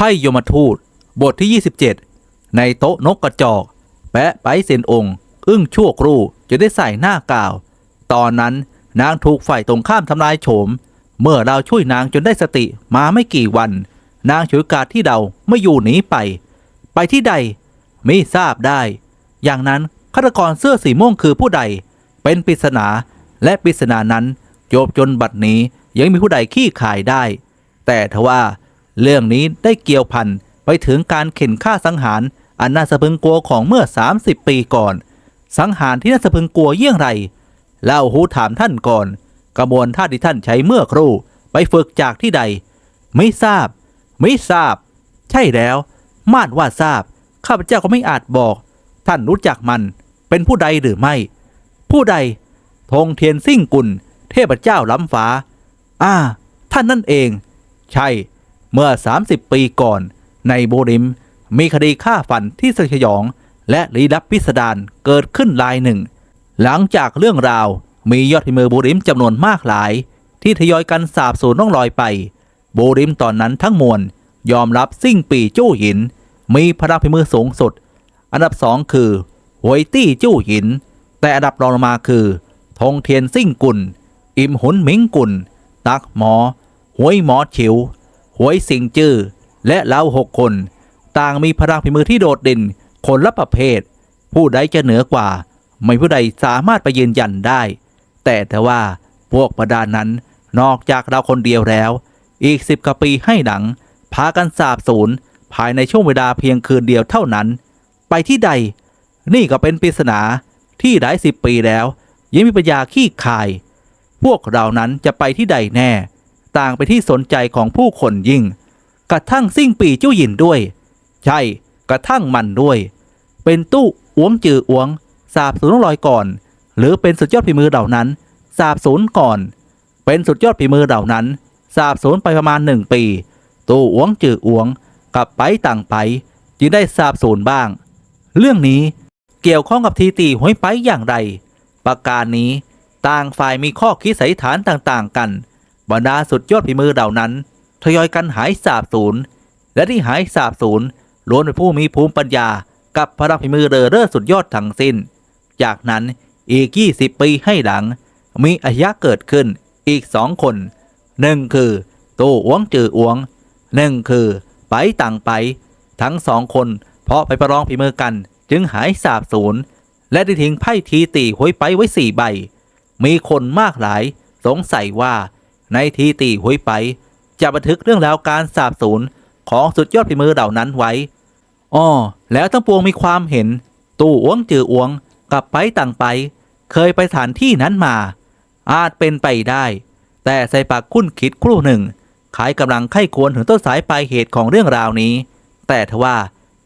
ไพ่ยมทูต บทที่ 27 ในโต๊ะนกกระจอก แปะไปเซนองค์ อึ้งชั่วครู่จะได้ใส่หน้ากาว ตอนนั้นนางถูกฝ่ายตรงข้ามทำลายโฉม เมื่อเราช่วยนางจนได้สติมาไม่กี่วัน นางฉวยกาสที่เราไม่อยู่หนีไป ไปที่ใดไม่ทราบได้ อย่างนั้นฆาตกรเสื้อสีม่วงคือผู้ใด เป็นปริศนาและปริศนานั้นจบจนบัดนี้ยังมีผู้ใดขี้ขายได้ แต่ทว่า เรื่องนี้ได้เกี่ยวพันไปถึงการเข็นฆ่าสังหารอันน่าสะพึงกลัวของเมื่อ 30 ปีก่อน สังหารที่น่าสะพึงกลัวเยี่ยงไรเล่าหูถามท่านก่อน กระบวนท่าที่ท่านใช้เมื่อครู่ไปฝึกจากที่ใด ไม่ทราบ ไม่ทราบ ใช่แล้ว มาดว่าทราบ ข้าพเจ้าก็ไม่อาจบอก ท่านรู้จักมันเป็นผู้ใดหรือไม่ ผู้ใด ธงเทียนซิ่งกุล เทพเจ้าล้ำฟ้า อ่า ท่านนั่นเอง ใช่ เมื่อ 30 ปีก่อน ในโบริม มีคดีฆ่าฟันที่สยอง และลี้ลับพิสดารเกิดขึ้นรายหนึ่ง หลังจากเรื่องราวมียอดฝีมือโบริมจำนวนมากหลาย ที่ทยอยกันสาบสูญน้องลอยไป โบริมตอนนั้นทั้งมวลยอมรับซิ่งปีจู้หิน มีพลังฝีมือสูงสุด อันดับสองคือหวยตี้จู้หิน แต่อันดับรองลงมาคือธงเทียนซิ่งกุล อิมหุนหมิงกุล ตักหมอหวยหมอฉิว หวยสิงจื้อและเราหกคน ต่างมีพลังฝีมือที่โดดเด่น คนละประเภท ผู้ใดจะเหนือกว่า ไม่ผู้ใดสามารถไปยืนยันได้ แต่แต่ว่าพวกประดานนั้นนอกจากเราคนเดียวแล้ว อีกสิบกว่าปีให้หลัง พากันสาบสูญภายในช่วงเวลาเพียงคืนเดียวเท่านั้น ไปที่ใด นี่ก็เป็นปริศนาที่หลายสิบปีแล้ว ยังมีปัญญาขี้คาย พวกเรานั้นจะไปที่ใดแน่ ต่างไปที่สนใจของผู้คนยิ่ง กระทั่งซิ่งปีจู้หยินด้วย ใช่ กระทั่งมันด้วย เป็นตู้อ้วงจืออ้วง สาบสูญลอยก่อน หรือเป็นสุดยอดฝีมือเหล่านั้น สาบสูญก่อน เป็นสุดยอดฝีมือเหล่านั้น สาบสูญไปประมาณหนึ่งปี ตู้อ้วงจืออ้วงกับไปต่างไป จึงได้สาบสูญบ้าง เรื่องนี้เกี่ยวข้องกับทีตีหวยไปอย่างไร ประการนี้ต่างฝ่ายมีข้อคิดสันนิษฐานต่างๆกัน บรรดาสุดยอดฝีมือเหล่านั้นทยอยกันหายสาบสูญและที่หายสาบสูญล้วนเป็นผู้มีภูมิปัญญากับพลังฝีมือเรอเร่อสุดยอดทั้งสิ้น จากนั้นอีก 20 ปีให้หลัง มีอายะเกิดขึ้นอีกสองคนหนึ่งคือตู้อ้วงจืออ้วงหนึ่งคือไปต่างไป ทั้งสองคนเพราะไปประลองฝีมือกันจึงหายสาบสูญและได้ทิ้งไพ่ทีตีหวยไปไว้สี่ใบ มีคนมากหลาย สงสัยว่า ในทีตีหวยไป จะบันทึกเรื่องราวการสาบสูญของสุดยอดฝีมือเหล่านั้นไว้อ้อแล้วทั้งปวงมีความเห็น ตู้อ้วงจืออ้วงกับไปต่างไป เคยไปสถานที่นั้นมา อาจเป็นไปได้ แต่ใส่ปากคุ้นคิดครู่หนึ่งขายกำลังไข้ควรถึงต้นสายปลายเหตุของเรื่องราวนี้ แต่ทว่า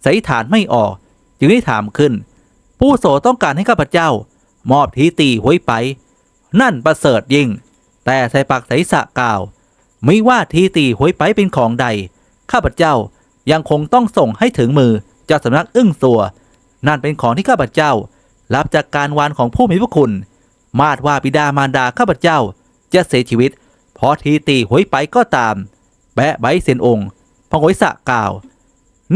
สันนิษฐานไม่ออก จึงได้ถามขึ้น ผู้โสต้องการให้ข้าพเจ้า มอบทีตีหวยไป นั่นประเสริฐยิ่ง แต่ใส่ปากใสสะกล่าว ไม่ว่าทีตีหวยไปเป็นของใด ข้าพเจ้ายังคงต้องส่งให้ถึงมือเจ้าสำนักอึ้งตัว นั่นเป็นของที่ข้าพเจ้า รับจากการวานของผู้มีพระคุณ มาดว่าบิดามารดาข้าพเจ้า จะเสียชีวิตเพราะทีตีหวยไปก็ตาม แบะใบเซนองค์พงหวยสะกล่าว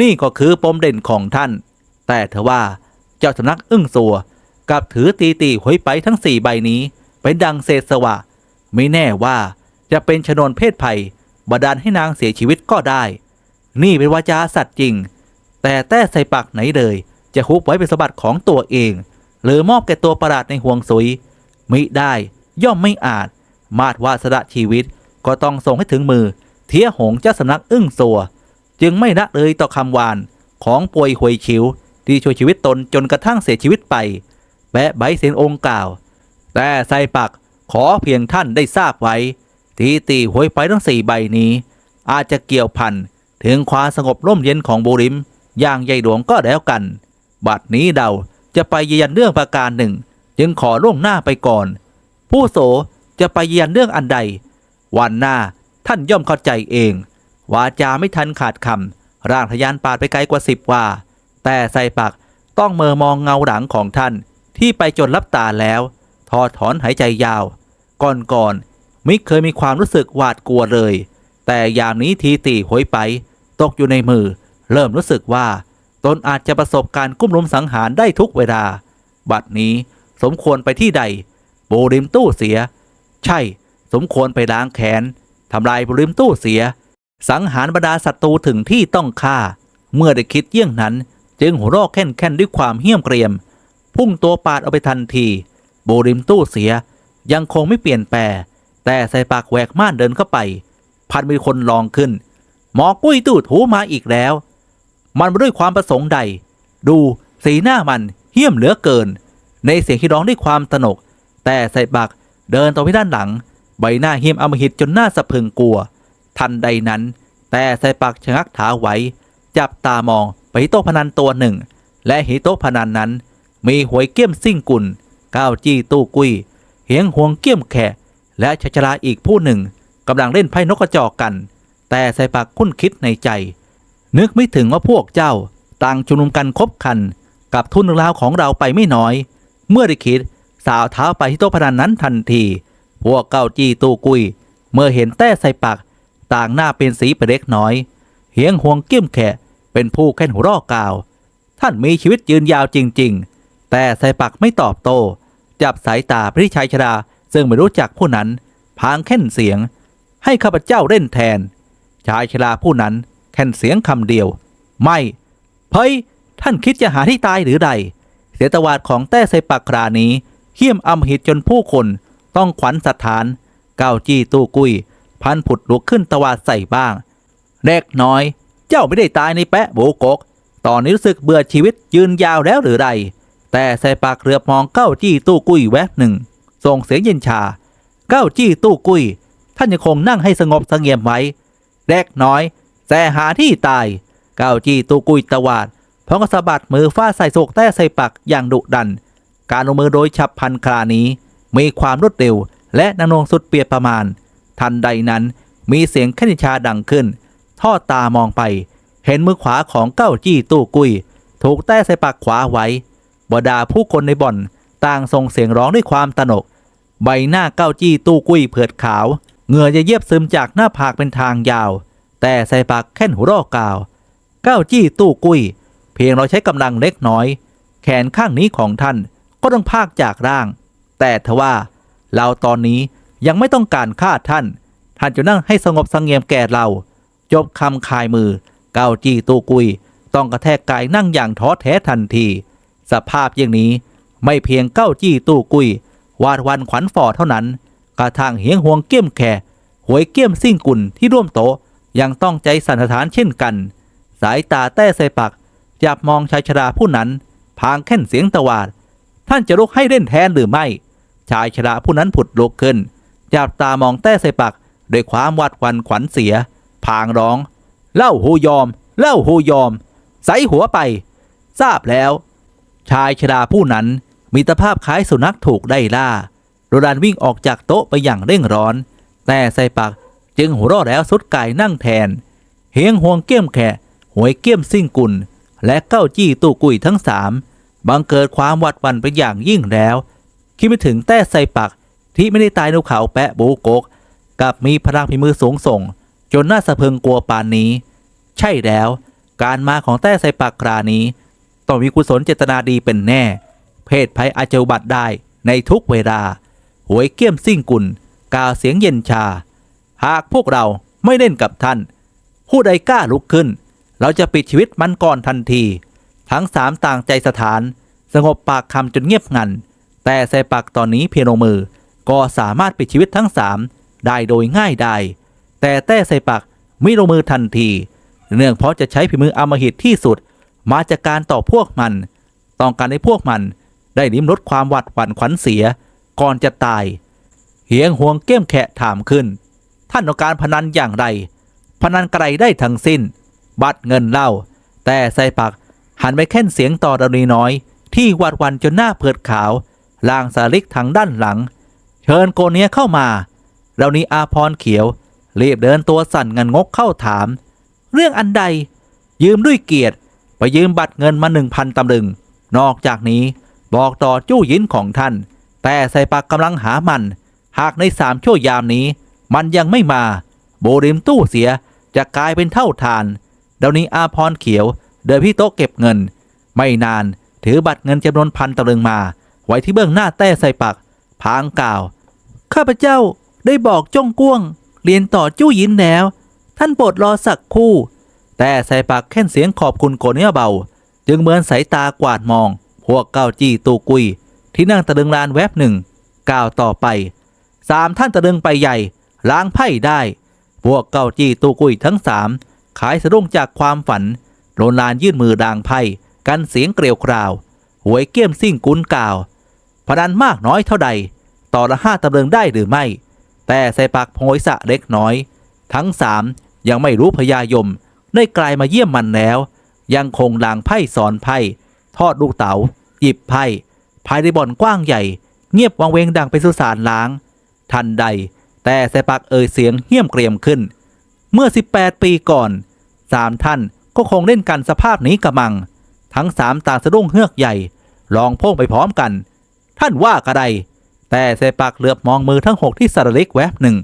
นี่ก็คือปมเด่นของท่าน แต่เทว่าเจ้าสำนักอึ้งสัวกับถือตีตีหวยไปทั้งสี่ใบนี้เป็นดังเศษสวะ ไม่แน่ว่าจะเป็นชนวนเพศภัยบดาลให้นางเสียชีวิตก็ได้ นี่เป็นวาจาสัตว์จริง แต่แต้ใส่ปากไหนเลย จะฮุบไว้เป็นสมบัติของตัวเอง หรือมอบแก่ตัวประหลาดในห่วงซุยมิได้ย่อมไม่อาจ มาดวาสละชีวิตก็ต้องส่งให้ถึงมือ เทียหงเจ้าสำนักอึ้งสัว จึงไม่ละเลยต่อคำวานของป่วยหวยชิวที่ช่วยชีวิตตนจนกระทั่งเสียชีวิตไปแบะใบเสียงองค์กล่าว แต่ใส่ปัก ขอเพียงท่านได้ทราบไว้ ทีตีหวยไปทั้งสี่ใบนี้ อาจจะเกี่ยวพันถึงความสงบร่มเย็นของบุริม อย่างใหญ่หลวงก็แล้วกัน บัดนี้เดาจะไปยืนยันเรื่องประการหนึ่ง จึงขอล่วงหน้าไปก่อน ผู้โสจะไปยืนยันเรื่องอันใด วันหน้าท่านย่อมเข้าใจเอง วาจาไม่ทันขาดคำร่างทะยานปาดไปไกลกว่าสิบว่า แต่ใส่ปักต้องเมอมองเงาหลังของท่านที่ไปจนลับตาแล้ว ทอดถอนหายใจยาว ก่อนก่อนมิเคยมีความรู้สึกหวาดกลัวเลย แต่ยามนี้ทีตีหวยไป ตกอยู่ในมือ เริ่มรู้สึกว่า ตนอาจจะประสบการกุ้มลุมสังหารได้ทุกเวลา บัดนี้สมควรไปที่ใดโบริมตู้เสีย ใช่ สมควรไปล้างแค้นทำลายโบริมตู้เสีย สังหารบรรดาศัตรูถึงที่ต้องฆ่า เมื่อได้คิดเยี่ยงนั้น จึงหัวราะแค่นแค่นด้วยความเหี้ยมเกรียม พุ่งตัวปาดเอาไปทันที โบริมตู้เสีย ยังคงไม่เปลี่ยนแปลแต่ใส่ปากแหวกม่านเดินเข้าไป พันมีคนลองขึ้น หมอกุ้ยตู้ถูมาอีกแล้ว มันมาด้วยความประสงค์ใด ดูสีหน้ามันเหี้ยมเหลือเกิน ในเสียงที่ร้องด้วยความตนกแต่ใส่ปากเดินต่อไปด้านหลัง ใบหน้าเหี้ยมอมหิตจนหน้าสะพรึงกลัว ทันใดนั้น แต่ใส่ปากชะงักขาไว้ จับตามองไปที่โต๊ะพนันตัวหนึ่ง และที่โต๊ะพนันนั้น มีหวยเกี้ยมซิ่งกุล ก้าวจี้ตู้กุยเหียงหวงเกี้ยมแขะ และชชลาอีกผู้หนึ่งกำลังเล่นไพ่นกกระจอกกัน แต่ใส่ปากคุ้นคิดในใจ นึกไม่ถึงว่าพวกเจ้าต่างชุมนุมกันคบคัน กับทุนเรื่าวของเราไปไม่น้อย เมื่อได้คิดสาวเท้าไปที่โต๊ะพนันนั้นทันที พวกเก้าจี้ตู้กุย เมื่อเห็นแต้ใส่ปากต่างหน้าเป็นสีไปเล็กน้อย เหียงห่วงเกี้ยมแขะ เป็นผู้แค่นหัวรอกกาว ท่านมีชีวิตยืนยาวจริง ๆ แต่ใส่ปากไม่ตอบโต้ จับสายตาไปที่ชายชราซึ่งไม่รู้จักผู้นั้นพางแค่นเสียง ให้ข้าพเจ้าเล่นแทน ชายชราผู้นั้นแค่นเสียงคำเดียว ไม่เฮ้ยท่านคิดจะหาที่ตายหรือใด เสียตวาดของแต้ใสปากครานี้เหี้ยมอำหิตจนผู้คนต้องขวัญสถานก้าวจี้ตู้กุย พันผุดลุกขึ้นตวาดใส่บ้างเล็กน้อย เจ้าไม่ได้ตายในแปะโบกก ตอนนี้รู้สึกเบื่อชีวิตยืนยาวแล้วหรือไร แต่ใส่ปากเรือมองเก้าจี้ตู้กุยแวบหนึ่งส่งเสียงเย็นชา เก้าจี้ตู้กุยท่านยังคงนั่งให้สงบเสงี่ยมไว้เล็กน้อยแสหาที่ตาย เก้าจี้ตู้กุยตวาดพร้อมกับสะบัดมือฟาดใส่โศกแต้ใส่ปากอย่างดุดัน การลงมือโดยฉับพลันครานี้ มีความรวดเร็ว และนันงสุดเปียบประมาณ ทันใดนั้นมีเสียงแคนิชาดังขึ้น ทอดตามองไป เห็นมือขวาของเก้าจี้ตู้กุยถูกแต้ใส่ปากขวาไว้ บรรดาผู้คนในบ่อน ต่างส่งเสียงร้องด้วยความตนก ใบหน้าเก้าจี้ตู้กุยเผือดขาวเหงื่อจะเยียบซึมจากหน้าผากเป็นทางยาว แต่ใส่ปากแค่นหัวรอกกาว เก้าจี้ตู้กุยเพียงเราใช้กำลังเล็กน้อย แขนข้างนี้ของท่านก็ต้องพากจากร่าง แต่ทว่าเราตอนนี้ยังไม่ต้องการฆ่าท่าน ท่านจะนั่งให้สงบสงเงียมแก่เรา จบคำคายมือ เกาจี้ตู้กุย ต้องกระแทกกายนั่งอย่างท้อแท้ทันที สภาพอย่างนี้ไม่เพียงเก้าจี้ตู้กุย วาดวันขวัญฝ่อเท่านั้น กระทางเหียงห่วงเกี้ยมแค่หวยเกี้ยมซิ่งกุลที่ร่วมโต๊ะยังต้องใจสันสานเช่นกัน สายตาแต้ใส่ปักจับมองชายชราผู้นั้น พางแค่นเสียงตวาด ท่านจะลุกให้เล่นแทนหรือไม่ ชายชราผู้นั้นผุดลุกขึ้น จับตามองแต้ใส่ปักด้วยความวัดวันขวัญเสีย พางร้อง เล่าหูยอม เล่าหูยอม ใส่หัวไป ทราบแล้ว ชายชราผู้นั้นมีตภาพคล้ายสุนัขถูกได้ล่าโรดันวิ่งออกจากโต๊ะไปอย่างเร่งร้อน แต่ใส่ปักจึงหัวเราะแล้วสุดกายนั่งแทน เฮียงห่วงเกี้ยมแขะหวยเกี้ยมซิ่งกุล และเก้าจี้ตู้กุยทั้งสามบังเกิดความหวัดวันเป็นอย่างยิ่งแล้ว คิดไม่ถึงแต้ใส่ปักที่ไม่ได้ตายในเขาแปะโบโกกกับมีพลังพิมือสูงส่ง จนน่าสะเพงกลัวปานนี้ ใช่แล้ว การมาของแต้ใส่ปักครานี้ ต้องมีกุศลเจตนาดีเป็นแน่ เพศภัยอาจจะบัติได้ในทุกเวลา หวยเกี้ยมซิ่งกุลกาเสียงเย็นชา หากพวกเราไม่เล่นกับท่าน ผู้ใดกล้าลุกขึ้น เราจะปิดชีวิตมันก่อนทันที ทั้งสามต่างใจสถาน สงบปากคำจนเงียบงัน แต่ใส่ปากตอนนี้เพียงลงมือ ก็สามารถปิดชีวิตทั้งสามได้โดยง่ายได้ แต่แต้ใส่ปากไม่ลงมือทันที เนื่องเพราะจะใช้ฝีมืออมหิตที่สุด มาจากการต่อพวกมัน ต้องการให้พวกมันได้ลิ้มรสความหวัดหวั่นขวัญเสียก่อนจะตาย เหียงห่วงเก้มแขะถามขึ้น ท่านต้องการพนันอย่างไร พนันไกลได้ทั้งสิ้น บัตรเงินเหล่า แต่ใส่ปากหันไปแค่นเสียงต่อดนีน้อย ที่หวัดหวันจนหน้าเผือดขาวลางสาลิกทางด้านหลัง เชิญโกเนียเข้ามาเรานี้อาพรเขียวรีบเดินตัวสั่นงันงกเข้าถาม เรื่องอันใด ยืมด้วยเกียรติ ไปยืมบัตรเงินมาหนึ่งพันตำลึง นอกจากนี้บอกต่อจู้ยินของท่าน แต่ใส่ปากกำลังหามัน หากในสามชั่วยามนี้ มันยังไม่มาโบริมตู้เสียจะกลายเป็นเท่าทานเดี๋ยวนี้อาพรเขียว เดินพี่โต๊ะเก็บเงิน ไม่นานถือบัตรเงินจำนวนพันตะลึงมา ไว้ที่เบื้องหน้าแต้ใส่ปักพางกล่าว ข้าพเจ้าได้บอกจ้องก้วง เรียนต่อจู้ยินแล้ว ท่านโปรดรอสักคู่ แต่ใส่ปากแค่นเสียงขอบคุณโกเนี้ยเบา จึงเหมือนสายตากวาดมอง พวกเก้าจี้ตูกุย ที่นั่งตะลึงลานแวบหนึ่งกล่าวต่อไปสามท่านตะลึงไปใหญ่ ล้างไพ่ได้ พวกเก้าจี้ตูกุยทั้งสามขายสะดุ้งจากความฝันโลนลานยื่นมือดางไพ่กันเสียงเกลียวกราวหวยเกี้ยมซิ่งกุนกล่าวพนันมากน้อยเท่าใด ต่อละห้าตะลึงได้หรือไม่ แต่ใส่ปากโพยสะเล็กน้อย ทั้งสามยังไม่รู้พญายม ได้กลายมาเยี่ยมมันแล้ว ยังคงลางไพ่สอนไพ่ทอดลูกเต๋าหยิบไพ่ภายในบ่อนกว้างใหญ่ เงียบวังเวงดังไปสุสานล้าง ทันใด แต่ใส่ปากเอ่ยเสียงเหี้ยมเกรียมขึ้น เมื่อ 18 ปีก่อนสามท่านก็คงเล่นกันสภาพนี้กระมัง ทั้งสามต่างสะดุ้งเฮือกใหญ่ ลองพ่งไปพร้อมกัน ท่านว่ากระไดแต่เซปักเหลือบมองมือทั้งหกที่สารเล็กแวบหนึ่ง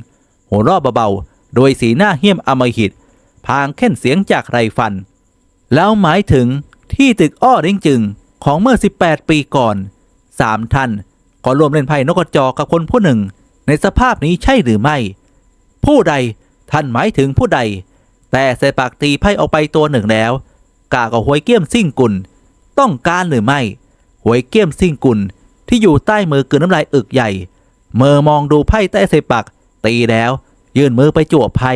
หัวรอบเบาๆ โดยสีหน้าเหี้ยมอมหิต พางเค้นเสียงจากไรฟัน แล้วหมายถึงที่ตึกอ้อริงจึงของเมื่อ 18 ปีก่อนสามท่านก็รวมเล่นไพ่นกกระจอกกับคนผู้หนึ่ง ในสภาพนี้ใช่หรือไม่ ผู้ใดท่านหมายถึงผู้ใด แต่เซปักตีไพ่ออกไปตัวหนึ่งแล้วกากับหวยเกี้ยมซิ่งกุลต้องการหรือไม่หวยเกี้ยมซิ่งกุลที่อยู่ใต้มือกลืนน้ำลายอึกใหญ่เมื่อมองดูไพ่ใต้เซปักตีแล้ว ยื่นมือไปจวบไพ่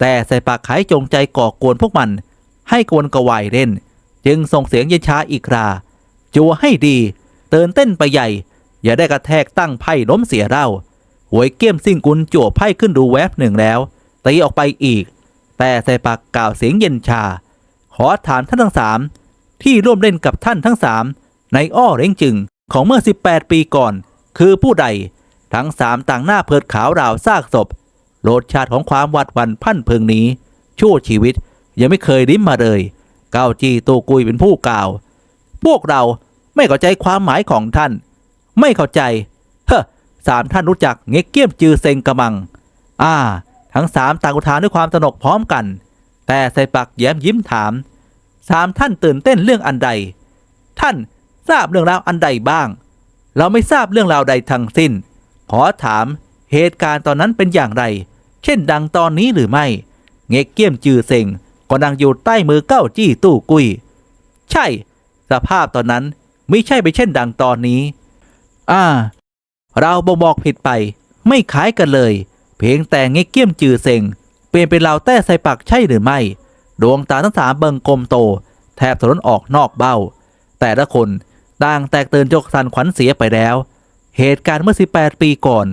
แต่ใส่ปากขายจงใจก่อกวนพวกมัน ให้กวนกวายเล่น จึงส่งเสียงเย็นช้าอีกราจัวให้ดีเตือนเต้นไปใหญ่ อย่าได้กระแทกตั้งไพ่ล้มเสียเล่าหวยเกี้ยมซิ่งกุลจั่วไพ่ขึ้นดูแวบหนึ่งแล้วตีออกไปอีก แต่ใส่ปากกล่าวเสียงเย็นชา ขอถามท่านทั้งสามที่ร่วมเล่นกับท่านทั้งสามในอ้อเล้งจึงของเมื่อ 18 ปีก่อน คือผู้ใด ทั้งสามต่างหน้าเพิดขาวราวซากศพ รสชาติของความหวัดหวันพันเพิงนี้ ชั่วชีวิตยังไม่เคยลิ้มมาเลยเก้าจีตูกุยเป็นผู้กล่าว พวกเราไม่เข้าใจความหมายของท่าน ไม่เข้าใจ เฮ้อสามท่านรู้จักเง็กเกี้ยมจือเซงกระมัง อ่า ทั้งสามต่างอุทานด้วยความสนกพร้อมกัน แต่ใส่ปักแย้มยิ้มถามสามท่านตื่นเต้นเรื่องอันใด ท่านทราบเรื่องราวอันใดบ้าง เราไม่ทราบเรื่องราวใดทั้งสิ้น ขอถามเหตุการณ์ตอนนั้นเป็นอย่างไร เช่นดังตอนนี้หรือไม่ เง็กเกี้ยมจือเซงก็นั่งอยู่ใต้มือเก้าจี้ตู้กุย ใช่ สภาพตอนนั้นไม่ใช่ไปเช่นดังตอนนี้ อ่า เราบ่บอกผิดไป ไม่คล้ายกันเลย เพียงแต่เง็กเกี้ยมจือเซงเปลี่ยนเป็นเราแต้ใส่ปักใช่หรือไม่ ดวงตาทั้งสามเบิงกลมโต แทบทะลุออกนอกเบ้า แต่ละคนต่างแตกตื่นจกสันขวัญเสียไปแล้ว เหตุการณ์เมื่อ 18 ปีก่อน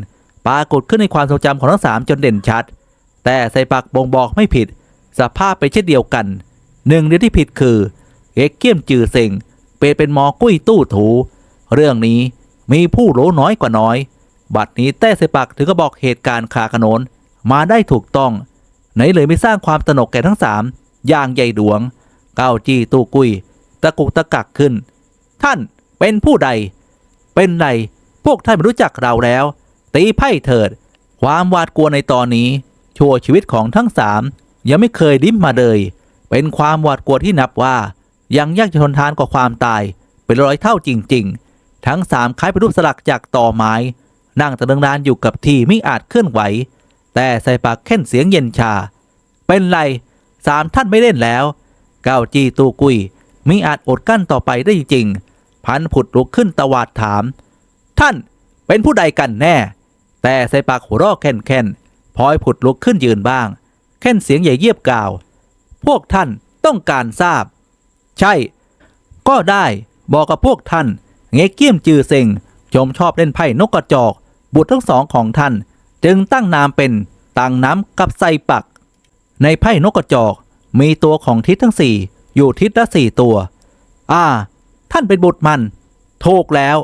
ปรากฏขึ้นในความทรงจำของทั้งสามจนเด่นชัด แต่ใส่ปักบ่งบอกไม่ผิด สภาพเป็นเช่นเดียวกันหนึ่งเดียวที่ผิดคือเอกเกี้ยมจือเซงเปลี่ยนเป็นหมอกุ้ยตู้ถู เรื่องนี้มีผู้รู้น้อยกว่าน้อย บัดนี้แต้ใส่ปักถึงก็บอกเหตุการณ์คาขนนมาได้ถูกต้องไหนเลยไม่สร้างความตนกแก่ทั้งสามอย่างใหญ่ดวง เก้าจี้ตู้กุย ตะกุกตะกักขึ้น ท่านเป็นผู้ใด เป็นไรพวกท่านไม่รู้จักเราแล้ว ตีไพ่เถิด ความหวาดกลัวในตอนนี้ ชั่วชีวิตของทั้งสามยังไม่เคยดิ้มมาเลย เป็นความหวาดกลัวที่นับว่า ยังยากจะทนทานกว่าความตาย เป็นร้อยเท่าจริง ๆ ทั้งสามคล้ายเป็นรูปสลักจากต่อไม้ นั่งตะลึงนานอยู่กับที่ไม่อาจเคลื่อนไหว แต่ใส่ปากแค่นเสียงเย็นชา เป็นไรสามท่านไม่เล่นแล้ว เก้าจีตูกุยมิอาจอดกั้นต่อไปได้จริง พันผุดลุกขึ้นตวาดถาม ท่านเป็นผู้ใดกันแน่ แต่ใส่ปากหัวเรอกแค่นแค่นพลอยผุดลุกขึ้นยืนบ้าง แค่นเสียงใหญ่เยียบกล่าว พวกท่านต้องการทราบ ใช่ ก็ได้บอกกับพวกท่าน เงเกี้ยมจือเซ็งชมชอบเล่นไพ่นกกระจอก บุตรทั้งสองของท่าน จึงตั้งนามเป็นตังน้ำกับไซปัก ในไพ่นกกระจอก มีตัวของทิศทั้งสี่อยู่ทิศละสี่ตัว อ่า ท่านเป็นบุตรมันถูกแล้ว